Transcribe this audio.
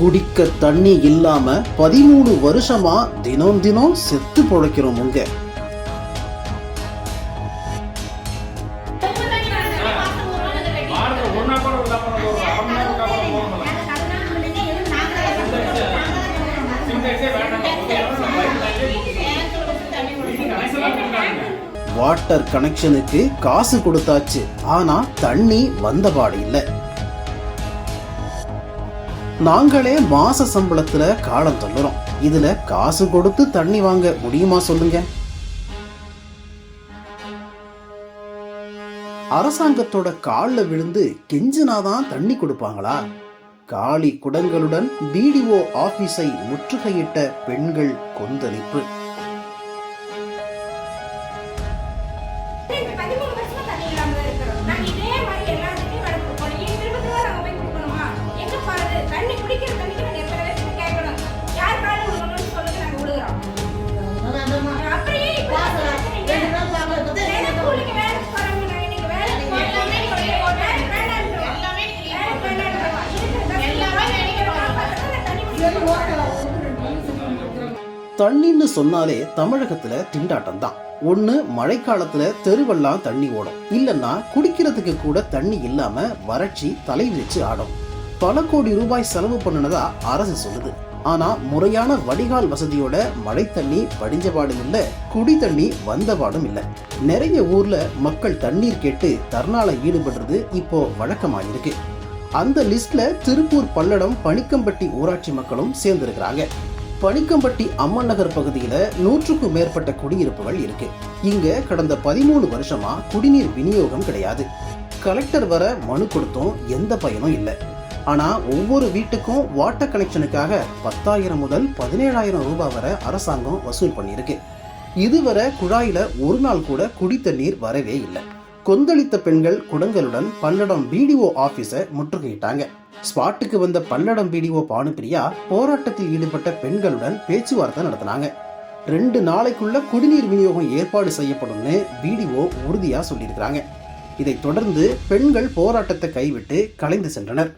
குடிக்க தண்ணி இல்லாம பதிமூணு வருஷமா தினம் தினம் செத்து பொழைக்கிறோம் உங்க வாட்டர் கனெக்ஷனுக்கு காசு கொடுத்தாச்சு. ஆனா தண்ணி வந்தபாடு இல்ல. நாங்களே மாச சம்பளத்துல காலம் தள்ளுறோம். இதுல காசு கொடுத்து தண்ணி வாங்க முடியுமா சொல்லுங்க? அரசாங்கத்தோட காலில் விழுந்து கெஞ்சினாதான் தண்ணி கொடுப்பாங்களா? காலி குடங்களுடன் பிடிஓ ஆபீஸை முற்றுகையிட்ட பெண்கள் கொந்தளிப்பு. பதிமூணு வருஷமா தண்ணி இல்லாம தண்ணின்னு சொன்னாலே தமிழகத்துல திண்டாட்டம் தான் ஒண்ணு மழைக்காலத்துல தெருவெல்லாம் தண்ணி ஓடும். இல்லைன்னா குடிக்கிறதுக்கு கூட தண்ணி இல்லாம வறட்சி தலை வச்சு ஆடும். பல கோடி ரூபாய் செலவு பண்ணுனதா அரசு சொல்லுது. ஆனா முறையான வடிகால் வசதியோட மழை தண்ணி வடிஞ்சபாடும் இல்ல குடி தண்ணி வந்தபாடும் இல்ல. நிறைய ஊர்ல மக்கள் தண்ணீர் கேட்டு தர்ணால ஈடுபடுறது இப்போ வழக்கமாயிருக்கு. அந்த லிஸ்ட்ல திருப்பூர் பல்லடம் பணிக்கம்பட்டி ஊராட்சி மக்களும் சேர்ந்திருக்கிறாங்க. பணிக்கம்பட்டி அம்மன் நகர் பகுதியில நூற்றுக்கும் மேற்பட்ட குடியிருப்புகள் இருக்கு. இங்க கடந்த பதிமூணு வருஷமா குடிநீர் விநியோகம் கிடையாது. கலெக்டர் வர மனு கொடுத்தும் எந்த பயனும் இல்லை. ஆனால் ஒவ்வொரு வீட்டுக்கும் வாட்டர் கனெக்ஷனுக்காக பத்தாயிரம் முதல் பதினேழாயிரம் ரூபாய் வரை அரசாங்கம் வசூல் பண்ணியிருக்கு. இதுவரை குழாயில் ஒரு நாள் கூட குடி தண்ணீர் வரவே இல்லை. கொந்தளித்த பெண்கள் குடங்களுடன் பல்லடம் பிடிஓ ஆஃபீஸை முற்றுகையிட்டாங்க. ஸ்பாட்டுக்கு வந்த பல்லடம் பிடிஓ பானுப்பிரியா போராட்டத்தில் ஈடுபட்ட பெண்களுடன் பேச்சுவார்த்தை நடத்தினாங்க. ரெண்டு நாளைக்குள்ள குடிநீர் விநியோகம் ஏற்பாடு செய்யப்படும்னு பிடிஓ உறுதியாக சொல்லியிருக்கிறாங்க. இதைத் தொடர்ந்து பெண்கள் போராட்டத்தை கைவிட்டு கலைந்து சென்றனர்.